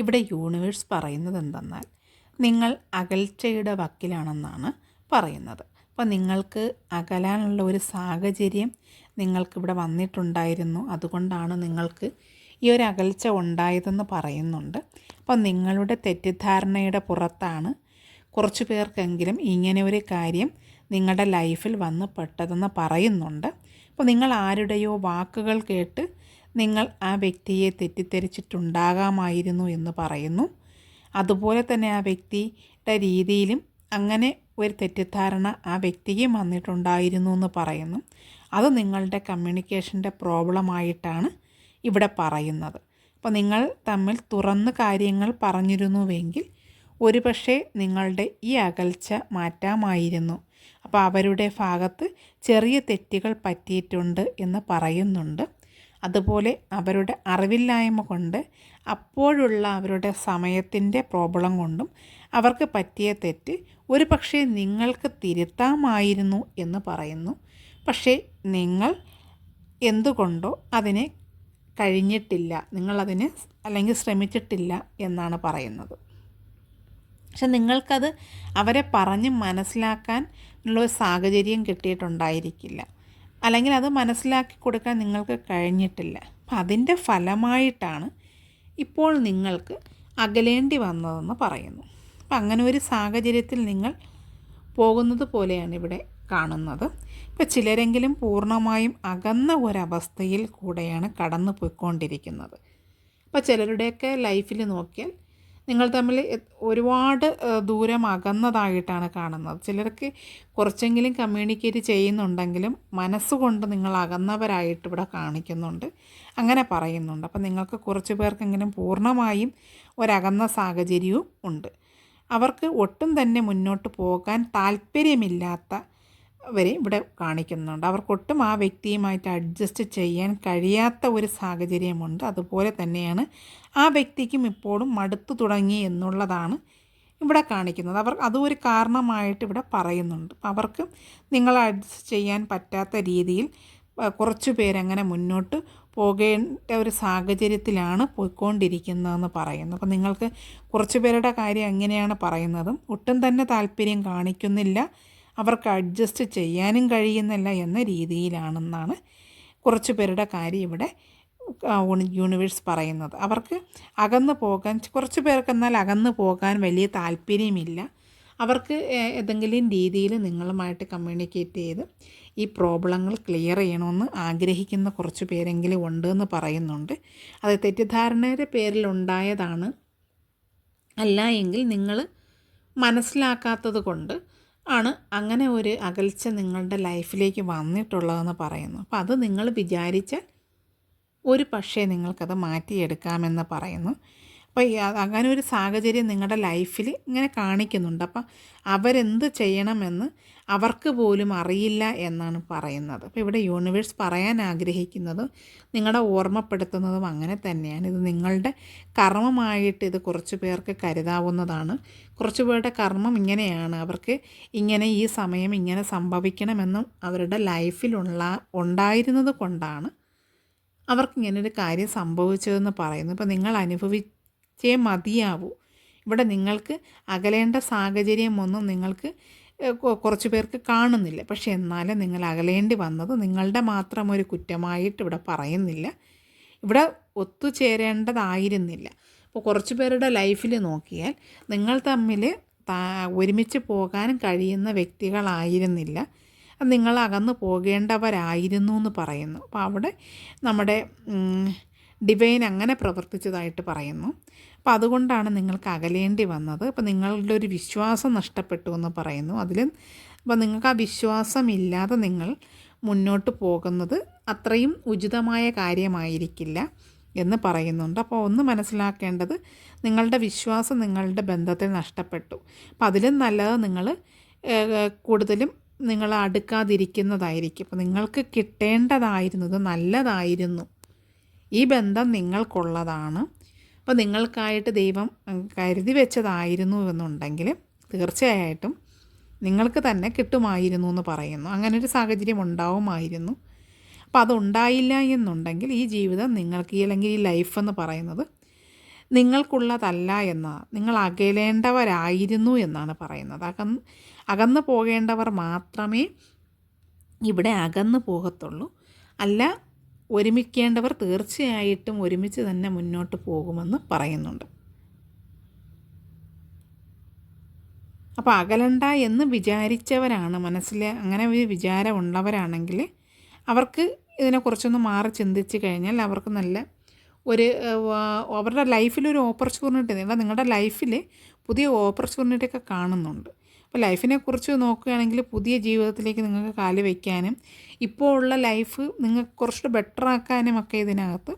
ഇവിടെ യൂണിവേഴ്സ് പറയുന്നത് എന്തെന്നാൽ നിങ്ങൾ അകൽച്ചയുടെ വക്കിലാണെന്നാണ് പറയുന്നത്. അപ്പോൾ നിങ്ങൾക്ക് അകലാനുള്ള ഒരു സാഹചര്യം നിങ്ങൾക്കിവിടെ വന്നിട്ടുണ്ടായിരുന്നു. അതുകൊണ്ടാണ് നിങ്ങൾക്ക് ഈ ഒരു അകൽച്ച ഉണ്ടായതെന്ന് പറയുന്നുണ്ട്. അപ്പോൾ നിങ്ങളുടെ തെറ്റിദ്ധാരണയുടെ പുറത്താണ് കുറച്ച് പേർക്കെങ്കിലും ഇങ്ങനെ ഒരു കാര്യം നിങ്ങളുടെ ലൈഫിൽ വന്ന് പെട്ടതെന്ന് പറയുന്നുണ്ട്. അപ്പോൾ നിങ്ങൾ ആരുടെയോ വാക്കുകൾ കേട്ട് നിങ്ങൾ ആ വ്യക്തിയെ തെറ്റിദ്ധരിച്ചിട്ടുണ്ടാകാമായിരുന്നു എന്ന് പറയുന്നു. അതുപോലെ തന്നെ ആ വ്യക്തിയുടെ രീതിയിലും അങ്ങനെ ഒരു തെറ്റിദ്ധാരണ ആ വ്യക്തിക്കും വന്നിട്ടുണ്ടായിരുന്നു എന്ന് പറയുന്നു. അത് നിങ്ങളുടെ കമ്മ്യൂണിക്കേഷന്റെ പ്രോബ്ലമായിട്ടാണ് ഇവിടെ പറയുന്നത്. അപ്പോൾ നിങ്ങൾ തമ്മിൽ തുറന്ന് കാര്യങ്ങൾ പറഞ്ഞിരുന്നുവെങ്കിൽ ഒരുപക്ഷെ നിങ്ങളുടെ ഈ അകൽച്ച മാറ്റാമായിരുന്നു. അപ്പോൾ അവരുടെ ഭാഗത്ത് ചെറിയ തെറ്റുകൾ പറ്റിയിട്ടുണ്ട് എന്ന് പറയുന്നുണ്ട്. അതുപോലെ അവരുടെ അറിവില്ലായ്മ കൊണ്ട് അപ്പോഴുള്ള അവരുടെ സമയത്തിന്റെ പ്രോബ്ലം കൊണ്ടും അവർക്ക് പറ്റിയ തെറ്റ് ഒരു പക്ഷേ നിങ്ങൾക്ക് തിരുത്താമായിരുന്നു എന്ന് പറയുന്നു. പക്ഷേ നിങ്ങൾ എന്തുകൊണ്ടോ അതിനെ കഴിഞ്ഞിട്ടില്ല നിങ്ങളതിന് അല്ലെങ്കിൽ ശ്രമിച്ചിട്ടില്ല എന്നാണ് പറയുന്നത്. പക്ഷെ നിങ്ങൾക്കത് അവരെ പറഞ്ഞ് മനസ്സിലാക്കാൻ ഉള്ള സാഹചര്യം കിട്ടിയിട്ടുണ്ടായിരിക്കില്ല. അല്ലെങ്കിൽ അത് മനസ്സിലാക്കി കൊടുക്കാൻ നിങ്ങൾക്ക് കഴിഞ്ഞിട്ടില്ല. അപ്പം അതിന്റെ ഫലമായിട്ടാണ് ഇപ്പോൾ നിങ്ങൾക്ക് അകലേണ്ടി വന്നതെന്ന് പറയുന്നു. അപ്പം അങ്ങനെ ഒരു സാഹചര്യത്തിൽ നിങ്ങൾ പോകുന്നത് പോലെയാണ് ഇവിടെ കാണുന്നത്. ഇപ്പോൾ ചിലരെങ്കിലും പൂർണമായും അകന്ന ഒരവസ്ഥയിൽ കൂടെയാണ് കടന്നു പോയിക്കൊണ്ടിരിക്കുന്നത് അപ്പോൾ ചിലരുടെയൊക്കെ ലൈഫിൽ നോക്കിയാൽ നിങ്ങൾ തമ്മിൽ ഒരുപാട് ദൂരം അകന്നതായിട്ടാണ് കാണുന്നത്. ചിലർക്ക് കുറച്ചെങ്കിലും കമ്മ്യൂണിക്കേറ്റ് ചെയ്യുന്നുണ്ടെങ്കിലും മനസ്സുകൊണ്ട് നിങ്ങൾ അകന്നവരായിട്ട് ഇവിടെ കാണിക്കുന്നുണ്ട്. അങ്ങനെ പറയുന്നുണ്ട്. അപ്പം നിങ്ങൾക്ക് കുറച്ച് പേർക്കെങ്കിലും പൂർണമായും ഒരകന്ന സാഹചര്യവും ഉണ്ട്. അവർക്ക് ഒട്ടും തന്നെ മുന്നോട്ട് പോകാൻ താല്പര്യമില്ലാത്ത വരെ ഇവിടെ കാണിക്കുന്നുണ്ട്. അവർക്കൊട്ടും ആ വ്യക്തിയുമായിട്ട് അഡ്ജസ്റ്റ് ചെയ്യാൻ കഴിയാത്ത ഒരു സാഹചര്യമുണ്ട്. അതുപോലെ തന്നെയാണ് ആ വ്യക്തിക്കും ഇപ്പോഴും മടുത്തു തുടങ്ങി എന്നുള്ളതാണ് ഇവിടെ കാണിക്കുന്നത്. അവർ അതും ഒരു കാരണമായിട്ട് ഇവിടെ പറയുന്നുണ്ട്. അവർക്ക് നിങ്ങളെ അഡ്ജസ്റ്റ് ചെയ്യാൻ പറ്റാത്ത രീതിയിൽ കുറച്ച് പേരങ്ങനെ മുന്നോട്ട് പോകേണ്ട ഒരു സാഹചര്യത്തിലാണ് പോയിക്കൊണ്ടിരിക്കുന്നതെന്ന് പറയുന്നു. അപ്പോൾ നിങ്ങൾക്ക് കുറച്ച് പേരുടെ കാര്യം എങ്ങനെയാണ് പറയുന്നതും ഒട്ടും തന്നെ താല്പര്യം കാണിക്കുന്നില്ല. അവർക്ക് അഡ്ജസ്റ്റ് ചെയ്യാനും കഴിയുന്നില്ല എന്ന രീതിയിലാണെന്നാണ് കുറച്ച് പേരുടെ കാര്യം ഇവിടെ യൂണിവേഴ്സ് പറയുന്നത്. അവർക്ക് അകന്നു പോകാൻ കുറച്ച് പേർക്ക് എന്നാൽ അകന്നു പോകാൻ വലിയ താല്പര്യമില്ല. അവർക്ക് ഏതെങ്കിലും രീതിയിൽ നിങ്ങളുമായിട്ട് കമ്മ്യൂണിക്കേറ്റ് ചെയ്ത് ഈ പ്രോബ്ലങ്ങൾ ക്ലിയർ ചെയ്യണമെന്ന് ആഗ്രഹിക്കുന്ന കുറച്ച് പേരെങ്കിലും ഉണ്ട് എന്ന് പറയുന്നുണ്ട്. അത് തെറ്റിദ്ധാരണയുടെ പേരിലുണ്ടായതാണ്. അല്ല എങ്കിൽ നിങ്ങൾ മനസ്സിലാക്കാത്തത് കൊണ്ട് ആണ് അങ്ങനെ ഒരു അകൽച്ച നിങ്ങളുടെ ലൈഫിലേക്ക് വന്നിട്ടുള്ളതെന്ന് പറയുന്നു. അപ്പോൾ അത് നിങ്ങൾ വിചാരിച്ചാൽ ഒരു പക്ഷേ നിങ്ങൾക്കത് മാറ്റിയെടുക്കാമെന്ന് പറയുന്നു. അപ്പോൾ അങ്ങനെ ഒരു സാഹചര്യം നിങ്ങളുടെ ലൈഫിൽ ഇങ്ങനെ കാണിക്കുന്നുണ്ട്. അപ്പം അവരെന്ത് ചെയ്യണമെന്ന് അവർക്ക് പോലും അറിയില്ല എന്നാണ് പറയുന്നത്. അപ്പോൾ ഇവിടെ യൂണിവേഴ്സ് പറയാൻ ആഗ്രഹിക്കുന്നതും നിങ്ങളുടെ ഓർമ്മപ്പെടുത്തുന്നതും അങ്ങനെ തന്നെയാണ്. ഇത് നിങ്ങളുടെ കർമ്മമായിട്ട് ഇത് കുറച്ച് പേർക്ക് കരുതാവുന്നതാണ്. കുറച്ച് പേരുടെ കർമ്മം ഇങ്ങനെയാണ്. അവർക്ക് ഇങ്ങനെ ഈ സമയം ഇങ്ങനെ സംഭവിക്കണമെന്നും അവരുടെ ലൈഫിലുള്ള ഉണ്ടായിരുന്നത് കൊണ്ടാണ് അവർക്ക് ഇങ്ങനൊരു കാര്യം സംഭവിച്ചതെന്ന് പറയുന്നു ഇപ്പോൾ നിങ്ങൾ അനുഭവിച്ചേ മതിയാവൂ. ഇവിടെ നിങ്ങൾക്ക് അകലേണ്ട സാഹചര്യമൊന്നും നിങ്ങൾക്ക് കുറച്ച് പേർക്ക് കാണുന്നില്ല. പക്ഷേ എന്നാലും നിങ്ങൾ അകലേണ്ടി വന്നത് നിങ്ങളുടെ മാത്രം ഒരു കുറ്റമായിട്ട് ഇവിടെ പറയുന്നില്ല. ഇവിടെ ഒത്തുചേരേണ്ടതായിരുന്നില്ല. അപ്പോൾ കുറച്ച് പേരുടെ ലൈഫിൽ നോക്കിയാൽ നിങ്ങൾ തമ്മിൽ ഒരുമിച്ച് പോകാനും കഴിയുന്ന വ്യക്തികളായിരുന്നില്ല. നിങ്ങൾ അകന്നു പോകേണ്ടവരായിരുന്നു എന്ന് പറയുന്നു. അപ്പോൾ അവിടെ നമ്മുടെ ഡിവൈൻ അങ്ങനെ പ്രവർത്തിച്ചതായിട്ട് പറയുന്നു. അപ്പോൾ അതുകൊണ്ടാണ് നിങ്ങൾക്ക് അകലേണ്ടി വന്നത്. അപ്പോൾ നിങ്ങളുടെ ഒരു വിശ്വാസം നഷ്ടപ്പെട്ടു എന്ന് പറയുന്നു. അതിൽ അപ്പോൾ നിങ്ങൾക്ക് ആ വിശ്വാസമില്ലാതെ നിങ്ങൾ മുന്നോട്ട് പോകുന്നത് അത്രയും ഉചിതമായ കാര്യമായിരിക്കില്ല എന്ന് പറയുന്നുണ്ട്. അപ്പോൾ ഒന്ന് മനസ്സിലാക്കേണ്ടത് നിങ്ങളുടെ വിശ്വാസം നിങ്ങളുടെ ബന്ധത്തിൽ നഷ്ടപ്പെട്ടു. അപ്പം അതിലും നല്ലത് നിങ്ങൾ കൂടുതലും നിങ്ങൾ അടുക്കാതിരിക്കുന്നതായിരിക്കും. അപ്പോൾ നിങ്ങൾക്ക് കിട്ടേണ്ടതായിരുന്നത് നല്ലതായിരുന്നു. ഈ ബന്ധം നിങ്ങൾക്കുള്ളതാണ്. അപ്പോൾ നിങ്ങൾക്കായിട്ട് ദൈവം കരുതി വെച്ചതായിരുന്നു എന്നുണ്ടെങ്കിൽ തീർച്ചയായിട്ടും നിങ്ങൾക്ക് തന്നെ കിട്ടുമായിരുന്നു എന്ന് പറയുന്നു. അങ്ങനൊരു സാഹചര്യം ഉണ്ടാവുമായിരുന്നു. അപ്പോൾ അതുണ്ടായില്ല എന്നുണ്ടെങ്കിൽ ഈ ജീവിതം നിങ്ങൾക്ക് അല്ലെങ്കിൽ ഈ ലൈഫ് എന്ന് പറയുന്നത് നിങ്ങൾക്കുള്ളതല്ല എന്നാണ് നിങ്ങൾ അകലേണ്ടവരായിരുന്നു എന്നാണ് പറയുന്നത്. അകന്ന് അകന്നു പോകേണ്ടവർ മാത്രമേ ഇവിടെ അകന്നു പോകത്തുള്ളൂ. അല്ല ഒരുമിക്കേണ്ടവർ തീർച്ചയായിട്ടും ഒരുമിച്ച് തന്നെ മുന്നോട്ട് പോകുമെന്ന് പറയുന്നുണ്ട്. അപ്പോൾ അകലണ്ട എന്ന് വിചാരിച്ചവരാണ് മനസ്സിൽ അങ്ങനെ ഒരു വിചാരം ഉള്ളവരാണെങ്കിൽ അവർക്ക് ഇതിനെക്കുറിച്ചൊന്ന് മാറി ചിന്തിച്ച് കഴിഞ്ഞാൽ അവർക്ക് നല്ല ഒരു അവരുടെ ലൈഫിൽ ഒരു ഓപ്പർച്യൂണിറ്റി നിങ്ങൾ നിങ്ങളുടെ ലൈഫിൽ പുതിയ ഓപ്പർച്യൂണിറ്റി ഒക്കെ കാണുന്നുണ്ട്. അപ്പോൾ ലൈഫിനെ കുറിച്ച് നോക്കുകയാണെങ്കിൽ പുതിയ ജീവിതത്തിലേക്ക് നിങ്ങൾക്ക് കാൽ വയ്ക്കാനും ഇപ്പോൾ ഉള്ള ലൈഫ് നിങ്ങൾക്ക് കുറച്ചുകൂടെ ബെറ്റർ ആക്കാനും ഒക്കെ ഇതിനകത്ത്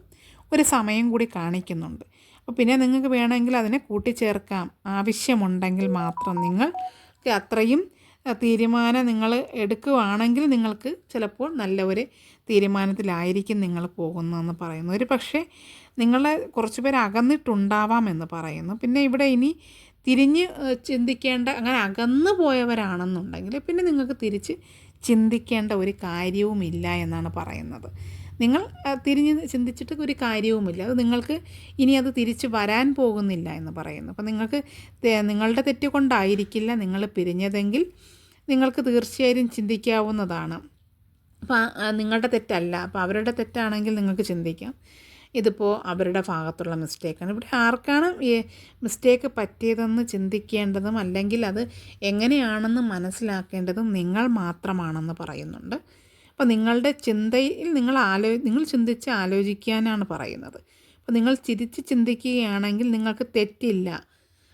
ഒരു സമയം കൂടി കാണിക്കുന്നുണ്ട്. അപ്പോൾ പിന്നെ നിങ്ങൾക്ക് വേണമെങ്കിൽ അതിനെ കൂട്ടിച്ചേർക്കാം. ആവശ്യമുണ്ടെങ്കിൽ മാത്രം നിങ്ങൾ അത്രയും തീരുമാനം നിങ്ങൾ എടുക്കുകയാണെങ്കിൽ നിങ്ങൾക്ക് ചിലപ്പോൾ നല്ല ഒരു തീരുമാനത്തിലായിരിക്കും നിങ്ങൾ പോകുന്നതെന്ന് പറയുന്നു. ഒരു പക്ഷേ നിങ്ങളെ കുറച്ച് പേര് അകന്നിട്ടുണ്ടാവാം എന്ന് പറയുന്നു. പിന്നെ ഇവിടെ ഇനി തിരിഞ്ഞ് ചിന്തിക്കേണ്ട അങ്ങനെ അകന്നു പോയവരാണെന്നുണ്ടെങ്കിൽ പിന്നെ നിങ്ങൾക്ക് തിരിച്ച് ചിന്തിക്കേണ്ട ഒരു കാര്യവുമില്ല എന്നാണ് പറയുന്നത്. നിങ്ങൾ തിരിഞ്ഞ് ചിന്തിച്ചിട്ട് ഒരു കാര്യവുമില്ല. അത് നിങ്ങൾക്ക് ഇനി അത് തിരിച്ച് വരാൻ പോകുന്നില്ല എന്ന് പറയുന്നു. അപ്പോൾ നിങ്ങൾക്ക് നിങ്ങളുടെ തെറ്റ് കൊണ്ടായിരിക്കില്ല നിങ്ങൾ പിരിഞ്ഞതെങ്കിൽ നിങ്ങൾക്ക് തീർച്ചയായും ചിന്തിക്കാവുന്നതാണ്. അപ്പോൾ നിങ്ങളുടെ തെറ്റല്ല. അപ്പോൾ അവരുടെ തെറ്റാണെങ്കിൽ നിങ്ങൾക്ക് ചിന്തിക്കാം. ഇതിപ്പോൾ അവരുടെ ഭാഗത്തുള്ള മിസ്റ്റേക്കാണ് ഇവിടെ ആർക്കാണ് ഈ മിസ്റ്റേക്ക് പറ്റിയതെന്ന് ചിന്തിക്കേണ്ടതും അല്ലെങ്കിൽ അത് എങ്ങനെയാണെന്ന് മനസ്സിലാക്കേണ്ടതും നിങ്ങൾ മാത്രമാണെന്ന് പറയുന്നുണ്ട്. അപ്പോൾ നിങ്ങളുടെ ചിന്തയിൽ നിങ്ങൾ ആലോ നിങ്ങൾ ചിന്തിച്ച് ആലോചിക്കാനാണ് പറയുന്നത്. അപ്പോൾ നിങ്ങൾ ചിരിച്ച് ചിന്തിക്കുകയാണെങ്കിൽ നിങ്ങൾക്ക് തെറ്റില്ല.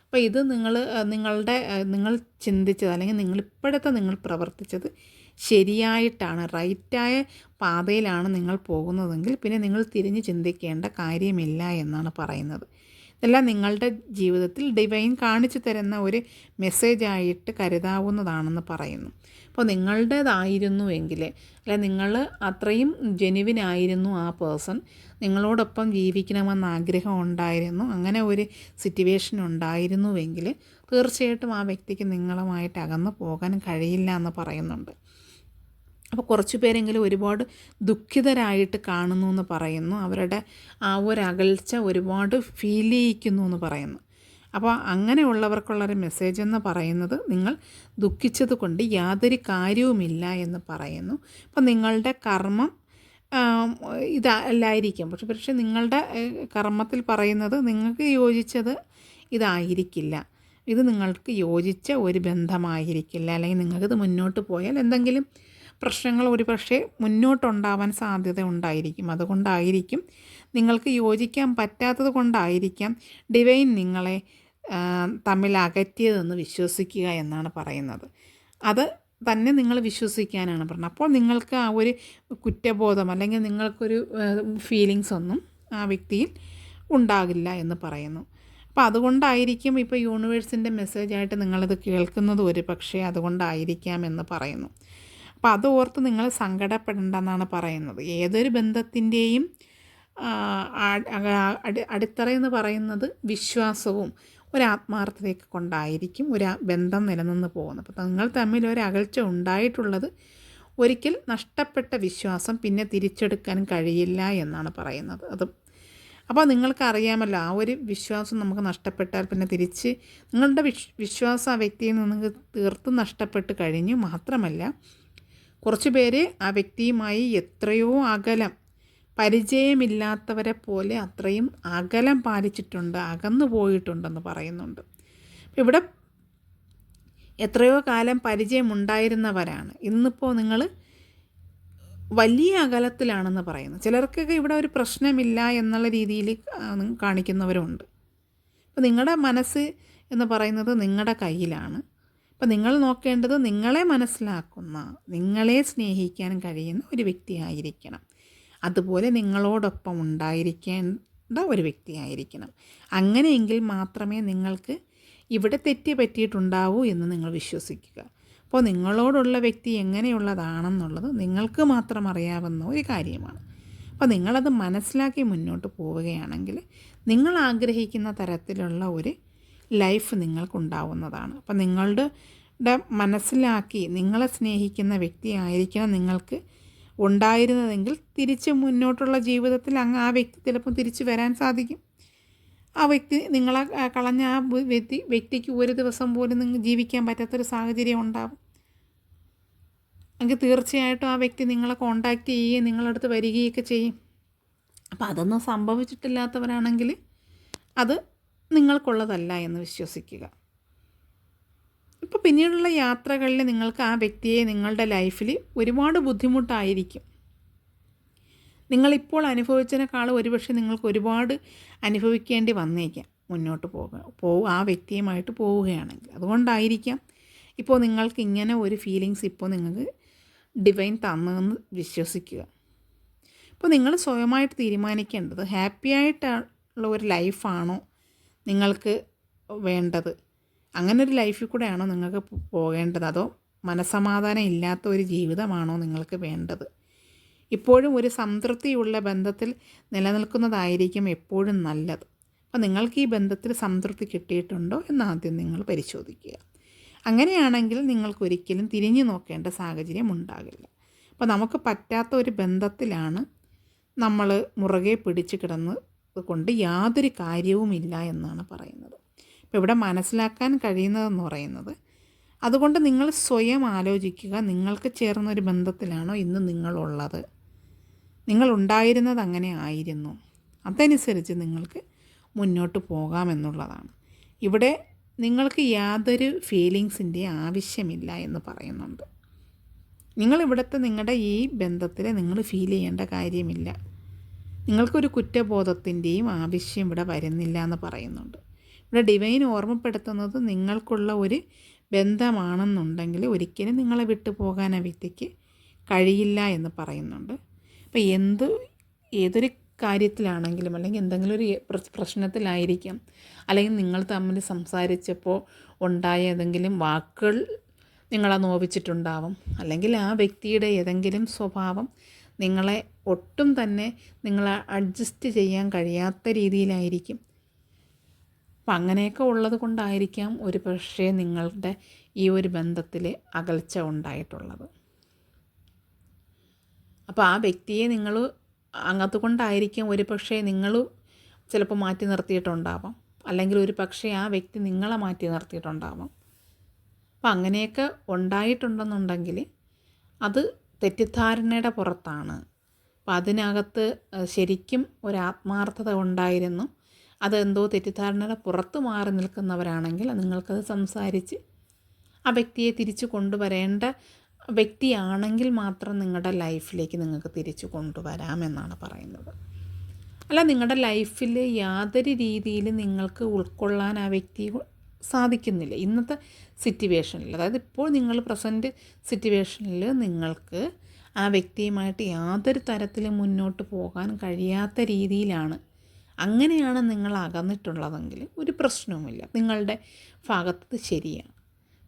അപ്പോൾ ഇത് നിങ്ങൾ നിങ്ങളുടെ നിങ്ങൾ ചിന്തിച്ചത് അല്ലെങ്കിൽ നിങ്ങൾ ഇപ്പോഴത്തെ നിങ്ങൾ പ്രവർത്തിച്ചത് ശരിയായിട്ടാണ് റൈറ്റായ പാതയിലാണ് നിങ്ങൾ പോകുന്നതെങ്കിൽ പിന്നെ നിങ്ങൾ തിരിഞ്ഞ് ചിന്തിക്കേണ്ട കാര്യമില്ല എന്നാണ് പറയുന്നത്. ഇതെല്ലാം നിങ്ങളുടെ ജീവിതത്തിൽ ഡിവൈൻ കാണിച്ചു തരുന്ന ഒരു മെസ്സേജായിട്ട് കരുതാവുന്നതാണെന്ന് പറയുന്നു. അപ്പോൾ നിങ്ങളുടേതായിരുന്നുവെങ്കിൽ അല്ലെ നിങ്ങൾ അത്രയും ജെനുവിനായിരുന്നു ആ പേഴ്സൺ നിങ്ങളോടൊപ്പം ജീവിക്കണമെന്ന് ആഗ്രഹം ഉണ്ടായിരുന്നു അങ്ങനെ ഒരു സിറ്റുവേഷൻ ഉണ്ടായിരുന്നുവെങ്കിൽ തീർച്ചയായിട്ടും ആ വ്യക്തിക്ക് നിങ്ങളുമായിട്ട് അകന്നു പോകാൻ കഴിയില്ല എന്ന് പറയുന്നുണ്ട്. അപ്പോൾ കുറച്ച് പേരെങ്കിലും ഒരുപാട് ദുഃഖിതരായിട്ട് കാണുന്നു എന്ന് പറയുന്നു. അവരുടെ ആ ഒരു അകൽച്ച ഒരുപാട് ഫീൽ ചെയ്യിക്കുന്നു എന്ന് പറയുന്നു. അപ്പോൾ അങ്ങനെയുള്ളവർക്കുള്ളൊരു മെസ്സേജ് എന്ന് പറയുന്നത് നിങ്ങൾ ദുഃഖിച്ചത് കൊണ്ട് യാതൊരു കാര്യവുമില്ല എന്ന് പറയുന്നു. അപ്പോൾ നിങ്ങളുടെ കർമ്മം ഇതല്ലായിരിക്കും പക്ഷെ പക്ഷേ നിങ്ങളുടെ കർമ്മത്തിൽ പറയുന്നത് നിങ്ങൾക്ക് യോജിച്ചത് ഇതായിരിക്കില്ല. ഇത് നിങ്ങൾക്ക് യോജിച്ച ഒരു ബന്ധമായിരിക്കില്ല. അല്ലെങ്കിൽ നിങ്ങൾക്കിത് മുന്നോട്ട് പോയാൽ എന്തെങ്കിലും പ്രശ്നങ്ങൾ ഒരു പക്ഷേ മുന്നോട്ടുണ്ടാവാൻ സാധ്യത ഉണ്ടായിരിക്കും. അതുകൊണ്ടായിരിക്കും നിങ്ങൾക്ക് യോജിക്കാൻ പറ്റാത്തത് കൊണ്ടായിരിക്കാം ഡിവൈൻ നിങ്ങളെ തമ്മിൽ അകറ്റിയതെന്ന് വിശ്വസിക്കുക എന്നാണ് പറയുന്നത്. അത് തന്നെ നിങ്ങൾ വിശ്വസിക്കാനാണ് പറഞ്ഞത്. അപ്പോൾ നിങ്ങൾക്ക് ആ ഒരു കുറ്റബോധം അല്ലെങ്കിൽ നിങ്ങൾക്കൊരു ഫീലിങ്സ് ഒന്നും ആ വ്യക്തിയിൽ ഉണ്ടാകില്ല എന്ന് പറയുന്നു. അപ്പോൾ അതുകൊണ്ടായിരിക്കും ഇപ്പോൾ യൂണിവേഴ്സിന്റെ മെസ്സേജായിട്ട് നിങ്ങളിത് കേൾക്കുന്നത് ഒരു പക്ഷേ അതുകൊണ്ടായിരിക്കാം എന്ന് പറയുന്നു. അപ്പോൾ അത് ഓർത്ത് നിങ്ങൾ സങ്കടപ്പെടേണ്ടെന്നാണ് പറയുന്നത്. ഏതൊരു ബന്ധത്തിന്റെയും അടിത്തറ എന്ന് പറയുന്നത് വിശ്വാസവും ഒരാത്മാർത്ഥതയൊക്കെ കൊണ്ടായിരിക്കും ഒരു ബന്ധം നിലനിന്ന് പോകുന്നത്. അപ്പോൾ നിങ്ങൾ തമ്മിൽ ഒരു അകൽച്ച ഉണ്ടായിട്ടുള്ളത് ഒരിക്കൽ നഷ്ടപ്പെട്ട വിശ്വാസം പിന്നെ തിരിച്ചെടുക്കാൻ കഴിയില്ല എന്നാണ് പറയുന്നത്. അത് അപ്പോൾ നിങ്ങൾക്കറിയാമല്ലോ ആ ഒരു വിശ്വാസം നമുക്ക് നഷ്ടപ്പെട്ടാൽ പിന്നെ തിരിച്ച് നിങ്ങളുടെ വിശ്വാസം ആ വ്യക്തിയിൽ നിന്ന് നിങ്ങൾക്ക് തീർത്തും നഷ്ടപ്പെട്ട് കഴിഞ്ഞു. മാത്രമല്ല കുറച്ച് പേര് ആ വ്യക്തിയുമായി എത്രയോ അകലം പരിചയമില്ലാത്തവരെ പോലെ അത്രയും അകലം പാലിച്ചിട്ടുണ്ട് അകന്നു പോയിട്ടുണ്ടെന്ന് പറയുന്നുണ്ട്. ഇവിടെ എത്രയോ കാലം പരിചയമുണ്ടായിരുന്നവരാണ്. ഇന്നിപ്പോൾ നിങ്ങൾ വലിയ അകലത്തിലാണെന്ന് പറയുന്നു. ചിലർക്കൊക്കെ ഇവിടെ ഒരു പ്രശ്നമില്ല എന്നുള്ള രീതിയിൽ കാണിക്കുന്നവരുണ്ട്. അപ്പോൾ നിങ്ങളുടെ മനസ്സ് എന്ന് പറയുന്നത് നിങ്ങളുടെ കയ്യിലാണ്. അപ്പം നിങ്ങൾ നോക്കേണ്ടത് നിങ്ങളെ മനസ്സിലാക്കുന്ന നിങ്ങളെ സ്നേഹിക്കാൻ കഴിയുന്ന ഒരു വ്യക്തിയായിരിക്കണം. അതുപോലെ നിങ്ങളോടൊപ്പം ഉണ്ടായിരിക്കേണ്ട ഒരു വ്യക്തിയായിരിക്കണം. അങ്ങനെയെങ്കിൽ മാത്രമേ നിങ്ങൾക്ക് ഇവിടെ തെറ്റ് പറ്റിയിട്ടുണ്ടാവൂ എന്ന് നിങ്ങൾ വിശ്വസിക്കുക. അപ്പോൾ നിങ്ങളോടുള്ള വ്യക്തി എങ്ങനെയുള്ളതാണെന്നുള്ളത് നിങ്ങൾക്ക് മാത്രം അറിയാവുന്ന ഒരു കാര്യമാണ്. അപ്പോൾ നിങ്ങളത് മനസ്സിലാക്കി മുന്നോട്ട് പോവുകയാണെങ്കിൽ നിങ്ങൾ ആഗ്രഹിക്കുന്ന തരത്തിലുള്ള ഒരു ലൈഫ് നിങ്ങൾക്കുണ്ടാവുന്നതാണ്. അപ്പം നിങ്ങളുടെ മനസ്സിലാക്കി നിങ്ങളെ സ്നേഹിക്കുന്ന വ്യക്തി ആയിരിക്കണം നിങ്ങൾക്ക് ഉണ്ടായിരുന്നതെങ്കിൽ തിരിച്ച് മുന്നോട്ടുള്ള ജീവിതത്തിൽ അങ്ങ് ആ വ്യക്തി ചിലപ്പോൾ തിരിച്ചു വരാൻ സാധിക്കും. ആ വ്യക്തി നിങ്ങളെ കളഞ്ഞ ആ വ്യക്തി വ്യക്തിക്ക് ഒരു ദിവസം പോലും നിങ്ങൾ ജീവിക്കാൻ പറ്റാത്തൊരു സാഹചര്യം ഉണ്ടാവും. എങ്കിൽ തീർച്ചയായിട്ടും ആ വ്യക്തി നിങ്ങളെ കോണ്ടാക്റ്റ് ചെയ്യുകയും നിങ്ങളടുത്ത് വരികയൊക്കെ ചെയ്യും. അപ്പോൾ അതൊന്നും സംഭവിച്ചിട്ടില്ലാത്തവരാണെങ്കിൽ അത് നിങ്ങൾക്കുള്ളതല്ല എന്ന് വിശ്വസിക്കുക. ഇപ്പോൾ പിന്നീടുള്ള യാത്രകളിൽ നിങ്ങൾക്ക് ആ വ്യക്തിയെ നിങ്ങളുടെ ലൈഫിൽ ഒരുപാട് ബുദ്ധിമുട്ടായിരിക്കും. നിങ്ങളിപ്പോൾ അനുഭവിച്ചതിനേക്കാൾ ഒരുപക്ഷെ നിങ്ങൾക്ക് ഒരുപാട് അനുഭവിക്കേണ്ടി വന്നേക്കാം മുന്നോട്ട് പോകുക പോവുക ആ വ്യക്തിയുമായിട്ട് പോവുകയാണെങ്കിൽ. അതുകൊണ്ടായിരിക്കാം ഇപ്പോൾ നിങ്ങൾക്ക് ഇങ്ങനെ ഒരു ഫീലിങ്സ് ഇപ്പോൾ നിങ്ങൾക്ക് ഡിവൈൻ തന്നതെന്ന് വിശ്വസിക്കുക. ഇപ്പോൾ നിങ്ങൾ സ്വയമായിട്ട് തീരുമാനിക്കേണ്ടത് ഹാപ്പി ആയിട്ടുള്ള ഒരു ലൈഫാണോ നിങ്ങൾക്ക് വേണ്ടത്. അങ്ങനെ ഒരു ലൈഫിൽ കൂടെയാണോ നിങ്ങൾക്ക് പോകേണ്ടത്? അതോ മനസമാധാനം ഇല്ലാത്ത ഒരു ജീവിതമാണോ നിങ്ങൾക്ക് വേണ്ടത്? ഇപ്പോഴും ഒരു സംതൃപ്തിയുള്ള ബന്ധത്തിൽ നിലനിൽക്കുന്നതായിരിക്കും എപ്പോഴും നല്ലത്. അപ്പോൾ നിങ്ങൾക്ക് ഈ ബന്ധത്തിൽ സംതൃപ്തി കിട്ടിയിട്ടുണ്ടോ എന്ന് ആദ്യം നിങ്ങൾ പരിശോധിക്കുക. അങ്ങനെയാണെങ്കിൽ നിങ്ങൾക്ക് ഒരിക്കലും തിരിഞ്ഞു നോക്കേണ്ട സാഹചര്യം ഉണ്ടാകില്ല. അപ്പോൾ നമുക്ക് പറ്റാത്ത ഒരു ബന്ധത്തിലാണ് നമ്മൾ മുറുകെ പിടിച്ച് കിടന്ന് കൊണ്ട് യാതൊരു കാര്യവുമില്ല എന്നാണ് പറയുന്നത്. ഇപ്പോൾ ഇവിടെ മനസ്സിലാക്കാൻ കഴിയുന്നതെന്ന് പറയുന്നത് അതുകൊണ്ട് നിങ്ങൾ സ്വയം ആലോചിക്കുക നിങ്ങൾക്ക് ചേർന്നൊരു ബന്ധത്തിലാണോ ഇന്ന് നിങ്ങളുള്ളത്? നിങ്ങളുണ്ടായിരുന്നത് അങ്ങനെ ആയിരുന്നു. അതനുസരിച്ച് നിങ്ങൾക്ക് മുന്നോട്ട് പോകാമെന്നുള്ളതാണ് ഇവിടെ നിങ്ങൾക്ക് യാതൊരു ഫീലിങ്സിന്റെ ആവശ്യമില്ല എന്ന് പറയുന്നുണ്ട്. നിങ്ങളിവിടുത്തെ നിങ്ങളുടെ ഈ ബന്ധത്തിൽ നിങ്ങൾ ഫീൽ ചെയ്യേണ്ട കാര്യമില്ല. നിങ്ങൾക്കൊരു കുറ്റബോധത്തിന്റെയും ആവശ്യം ഇവിടെ വരുന്നില്ല എന്ന് പറയുന്നുണ്ട്. ഇവിടെ ഡിവൈൻ ഓർമ്മപ്പെടുത്തുന്നത് നിങ്ങൾക്കുള്ള ഒരു ബന്ധമാണെന്നുണ്ടെങ്കിൽ ഒരിക്കലും നിങ്ങളെ വിട്ടു പോകാൻ ആ വ്യക്തിക്ക് കഴിയില്ല എന്ന് പറയുന്നുണ്ട്. അപ്പോൾ എന്ത് ഏതൊരു കാര്യത്തിലാണെങ്കിലും അല്ലെങ്കിൽ എന്തെങ്കിലും ഒരു പ്രശ്നത്തിലായിരിക്കാം. അല്ലെങ്കിൽ നിങ്ങൾ തമ്മിൽ സംസാരിച്ചപ്പോൾ ഉണ്ടായ ഏതെങ്കിലും വാക്കുകൾ നിങ്ങളെ നോവിച്ചിട്ടുണ്ടാവും. അല്ലെങ്കിൽ ആ വ്യക്തിയുടെ ഏതെങ്കിലും സ്വഭാവം നിങ്ങളെ ഒട്ടും തന്നെ നിങ്ങളെ അഡ്ജസ്റ്റ് ചെയ്യാൻ കഴിയാത്ത രീതിയിലായിരിക്കും. അപ്പം അങ്ങനെയൊക്കെ ഉള്ളത് കൊണ്ടായിരിക്കാം ഒരു പക്ഷേ നിങ്ങളുടെ ഈ ഒരു ബന്ധത്തിൽ അകൽച്ച ഉണ്ടായിട്ടുള്ളത്. അപ്പോൾ ആ വ്യക്തിയെ നിങ്ങൾ അങ്ങനത്തെ കൊണ്ടായിരിക്കും ഒരു പക്ഷേ നിങ്ങൾ ചിലപ്പോൾ മാറ്റി നിർത്തിയിട്ടുണ്ടാവാം. അല്ലെങ്കിൽ ഒരു പക്ഷേ ആ വ്യക്തി നിങ്ങളെ മാറ്റി നിർത്തിയിട്ടുണ്ടാവാം. അപ്പം അങ്ങനെയൊക്കെ ഉണ്ടായിട്ടുണ്ടെന്നുണ്ടെങ്കിൽ അത് തെറ്റിദ്ധാരണയുടെ പുറത്താണ്. അപ്പം അതിനകത്ത് ശരിക്കും ഒരാത്മാർത്ഥത ഉണ്ടായിരുന്നു. അതെന്തോ തെറ്റിദ്ധാരണയുടെ പുറത്ത് മാറി നിൽക്കുന്നവരാണെങ്കിൽ നിങ്ങൾക്കത് സംസാരിച്ച് ആ വ്യക്തിയെ തിരിച്ചു കൊണ്ടുവരേണ്ട വ്യക്തിയാണെങ്കിൽ മാത്രം നിങ്ങളുടെ ലൈഫിലേക്ക് നിങ്ങൾക്ക് തിരിച്ചു കൊണ്ടുവരാമെന്നാണ് പറയുന്നത്. അല്ല നിങ്ങളുടെ ലൈഫിൽ യാതൊരു രീതിയിൽ നിങ്ങൾക്ക് ഉൾക്കൊള്ളാൻ ആ വ്യക്തി സാധിക്കുന്നില്ല. ഇന്നത്തെ സിറ്റുവേഷനിൽ അതായത് ഇപ്പോൾ നിങ്ങൾ പ്രസന്റ് സിറ്റുവേഷനിൽ നിങ്ങൾക്ക് ആ വ്യക്തിയുമായിട്ട് യാതൊരു തരത്തിലും മുന്നോട്ട് പോകാൻ കഴിയാത്ത രീതിയിലാണ്. അങ്ങനെയാണ് നിങ്ങൾ അകന്നിട്ടുള്ളതെങ്കിൽ ഒരു പ്രശ്നവുമില്ല. നിങ്ങളുടെ ഭാഗത്ത് ശരിയാണ്.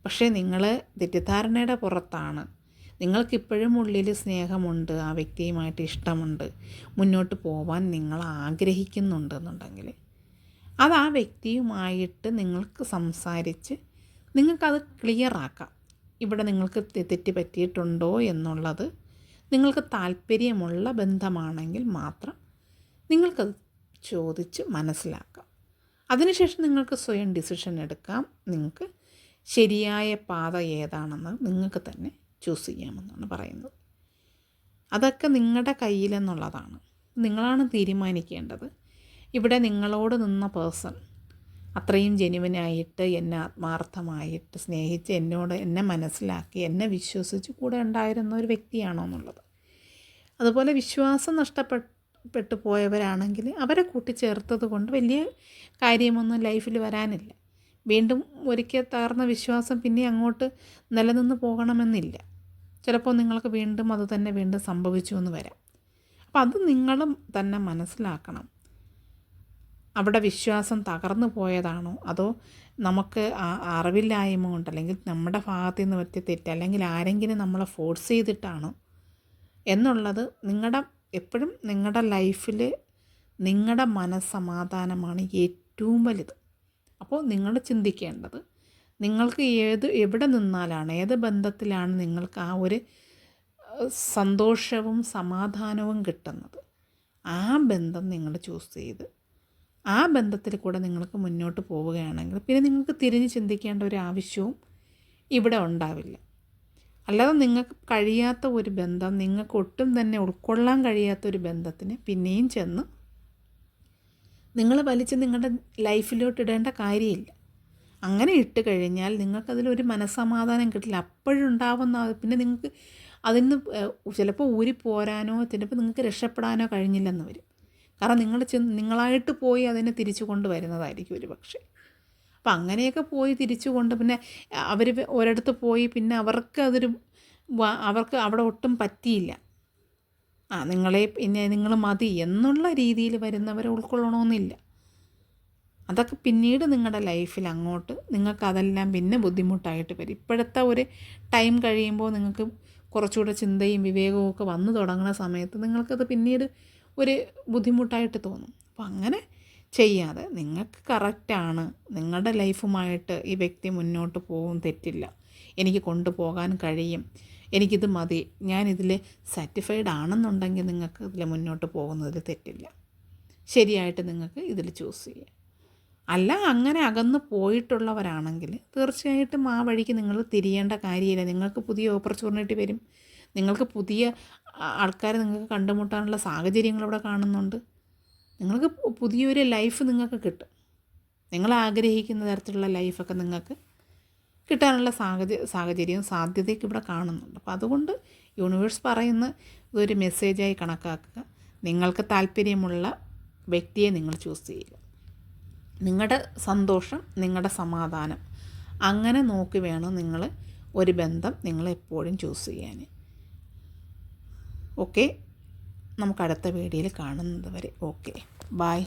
പക്ഷേ നിങ്ങൾ തെറ്റിദ്ധാരണയുടെ പുറത്താണ്. നിങ്ങൾക്കിപ്പോഴും ഉള്ളിൽ സ്നേഹമുണ്ട് ആ വ്യക്തിയുമായിട്ട് ഇഷ്ടമുണ്ട് മുന്നോട്ട് പോവാൻ നിങ്ങൾ ആഗ്രഹിക്കുന്നുണ്ട് എന്നുണ്ടെങ്കിൽ അത് ആ വ്യക്തിയുമായിട്ട് നിങ്ങൾക്ക് സംസാരിച്ച് നിങ്ങൾക്കത് ക്ലിയറാക്കാം. ഇവിടെ നിങ്ങൾക്ക് തെറ്റ് പറ്റിയിട്ടുണ്ടോ എന്നുള്ളത് നിങ്ങൾക്ക് താല്പര്യമുള്ള ബന്ധമാണെങ്കിൽ മാത്രം നിങ്ങൾക്കത് ചോദിച്ച് മനസ്സിലാക്കാം. അതിനുശേഷം നിങ്ങൾക്ക് സ്വയം ഡിസിഷൻ എടുക്കാം. നിങ്ങൾക്ക് ശരിയായ പാത ഏതാണെന്ന് നിങ്ങൾക്ക് തന്നെ ചൂസ് ചെയ്യാമെന്നാണ് പറയുന്നത്. അതൊക്കെ നിങ്ങളുടെ കയ്യിലെന്നുള്ളതാണ്. നിങ്ങളാണ് തീരുമാനിക്കേണ്ടത്. ഇവിടെ നിങ്ങളോട് നിന്ന പേഴ്സൺ അത്രയും ജെനുവിനായിട്ട് എന്നെ ആത്മാർത്ഥമായിട്ട് സ്നേഹിച്ച് എന്നോട് എന്നെ മനസ്സിലാക്കി എന്നെ വിശ്വസിച്ച് കൂടെ ഉണ്ടായിരുന്ന ഒരു വ്യക്തിയാണോ എന്നുള്ളത്. അതുപോലെ വിശ്വാസം നഷ്ടപ്പെട്ടു പോയവരാണെങ്കിൽ അവരെ കൂട്ടിച്ചേർത്തത് കൊണ്ട് വലിയ കാര്യമൊന്നും ലൈഫിൽ വരാനില്ല. വീണ്ടും ഒരിക്കൽ തകർന്ന വിശ്വാസം പിന്നെ അങ്ങോട്ട് നിലനിന്ന് പോകണമെന്നില്ല. ചിലപ്പോൾ നിങ്ങൾക്ക് വീണ്ടും അത് തന്നെ വീണ്ടും സംഭവിച്ചു എന്ന് വരാം. അപ്പോൾ അത് നിങ്ങളും തന്നെ മനസ്സിലാക്കണം. അവിടെ വിശ്വാസം തകർന്നു പോയതാണോ? അതോ നമുക്ക് അറിവില്ലായ്മ കൊണ്ട് അല്ലെങ്കിൽ നമ്മുടെ ഭാഗത്തു നിന്ന് പറ്റിയ തെറ്റ് അല്ലെങ്കിൽ ആരെങ്കിലും നമ്മളെ ഫോഴ്സ് ചെയ്തിട്ടാണോ? എന്നുള്ളത് നിങ്ങളുടെ എപ്പോഴും നിങ്ങളുടെ ലൈഫിൽ നിങ്ങളുടെ മനസ്സമാധാനമാണ് ഏറ്റവും വലുത്. അപ്പോൾ നിങ്ങൾ ചിന്തിക്കേണ്ടത് നിങ്ങൾക്ക് ഏത് എവിടെ നിന്നാലാണ് ഏത് ബന്ധത്തിലാണ് നിങ്ങൾക്ക് ആ ഒരു സന്തോഷവും സമാധാനവും കിട്ടുന്നത്? ആ ബന്ധം നിങ്ങൾ ചൂസ് ചെയ്ത് ആ ബന്ധത്തിൽ കൂടെ നിങ്ങൾക്ക് മുന്നോട്ട് പോവുകയാണെങ്കിൽ പിന്നെ നിങ്ങൾക്ക് തിരിഞ്ഞ് ചിന്തിക്കേണ്ട ഒരു ആവശ്യവും ഇവിടെ ഉണ്ടാവില്ല. അല്ലാതെ നിങ്ങൾക്ക് കഴിയാത്ത ഒരു ബന്ധം നിങ്ങൾക്ക് ഒട്ടും തന്നെ ഉൾക്കൊള്ളാൻ കഴിയാത്ത ഒരു ബന്ധത്തിന് പിന്നെയും ചെന്ന് നിങ്ങൾ വലിച്ച് നിങ്ങളുടെ ലൈഫിലോട്ട് ഇടേണ്ട കാര്യമില്ല. അങ്ങനെ ഇട്ട് കഴിഞ്ഞാൽ നിങ്ങൾക്കതിലൊരു മനസ്സമാധാനം കിട്ടില്ല. അപ്പോഴുണ്ടാവുന്ന പിന്നെ നിങ്ങൾക്ക് അതിൽ നിന്ന് ചിലപ്പോൾ ഊരി പോരാനോ ചിലപ്പോൾ നിങ്ങൾക്ക് രക്ഷപ്പെടാനോ കഴിഞ്ഞില്ലെന്ന് വരും. കാരണം നിങ്ങൾ ചെന്ന് നിങ്ങളായിട്ട് പോയി അതിനെ തിരിച്ചു കൊണ്ടുവരുന്നതായിരിക്കും ഒരു പക്ഷേ. അപ്പം അങ്ങനെയൊക്കെ പോയി തിരിച്ചു കൊണ്ട് പിന്നെ അവർ ഒരിടത്ത് പോയി പിന്നെ അവർക്ക് അതൊരു അവർക്ക് അവിടെ ഒട്ടും പറ്റിയില്ല. ആ നിങ്ങളെ പിന്നെ നിങ്ങൾ മതി എന്നുള്ള രീതിയിൽ വരുന്നവരെ ഉൾക്കൊള്ളണമെന്നില്ല അതൊക്കെ പിന്നീട് നിങ്ങളുടെ ലൈഫിൽ അങ്ങോട്ട് നിങ്ങൾക്ക് അതെല്ലാം പിന്നെ ബുദ്ധിമുട്ടായിട്ട് വരും. ഇപ്പോഴത്തെ ഒരു ടൈം കഴിയുമ്പോൾ നിങ്ങൾക്ക് കുറച്ചുകൂടെ ചിന്തയും വിവേകവും ഒക്കെ വന്നു തുടങ്ങുന്ന സമയത്ത് നിങ്ങൾക്കത് പിന്നീട് ഒരു ബുദ്ധിമുട്ടായിട്ട് തോന്നും. അപ്പം അങ്ങനെ ചെയ്യാതെ നിങ്ങൾക്ക് കറക്റ്റാണ് നിങ്ങളുടെ ലൈഫുമായിട്ട് ഈ വ്യക്തി മുന്നോട്ട് പോകും തെറ്റില്ല. എനിക്ക് കൊണ്ടുപോകാൻ കഴിയും. എനിക്കിത് മതി. ഞാനിതിൽ സാറ്റിസ്ഫൈഡ് ആണെന്നുണ്ടെങ്കിൽ നിങ്ങൾക്ക് ഇതിൽ മുന്നോട്ട് പോകുന്നതിൽ തെറ്റില്ല. ശരിയായിട്ട് നിങ്ങൾക്ക് ഇതിൽ ചൂസ് ചെയ്യാം. അല്ല അങ്ങനെ അകന്ന് പോയിട്ടുള്ളവരാണെങ്കിൽ തീർച്ചയായിട്ടും ആ വഴിക്ക് നിങ്ങൾ തിരിയേണ്ട കാര്യമില്ല. നിങ്ങൾക്ക് പുതിയ ഓപ്പർച്യൂണിറ്റി വരും. നിങ്ങൾക്ക് പുതിയ ആൾക്കാരെ നിങ്ങൾക്ക് കണ്ടുമുട്ടാനുള്ള സാഹചര്യങ്ങൾ ഇവിടെ കാണുന്നുണ്ട്. നിങ്ങൾക്ക് പുതിയൊരു ലൈഫ് നിങ്ങൾക്ക് കിട്ടും. നിങ്ങൾ ആഗ്രഹിക്കുന്ന തരത്തിലുള്ള ലൈഫൊക്കെ നിങ്ങൾക്ക് കിട്ടാനുള്ള സാഹചര്യ സാഹചര്യവും സാധ്യതയൊക്കെ ഇവിടെ കാണുന്നുണ്ട്. അപ്പോൾ അതുകൊണ്ട് യൂണിവേഴ്സ് പറയുന്ന ഇതൊരു മെസ്സേജായി കണക്കാക്കുക. നിങ്ങൾക്ക് താല്പര്യമുള്ള വ്യക്തിയെ നിങ്ങൾ ചൂസ് ചെയ്യുക. നിങ്ങളുടെ സന്തോഷം നിങ്ങളുടെ സമാധാനം അങ്ങനെ നോക്കി വേണം നിങ്ങൾ ഒരു ബന്ധം നിങ്ങൾ എപ്പോഴും ചൂസ് ചെയ്യാൻ. ഓക്കെ. നമുക്ക് അടുത്ത വീഡിയോയിൽ കാണുന്നത് വരെ. ഓക്കെ. ബായ്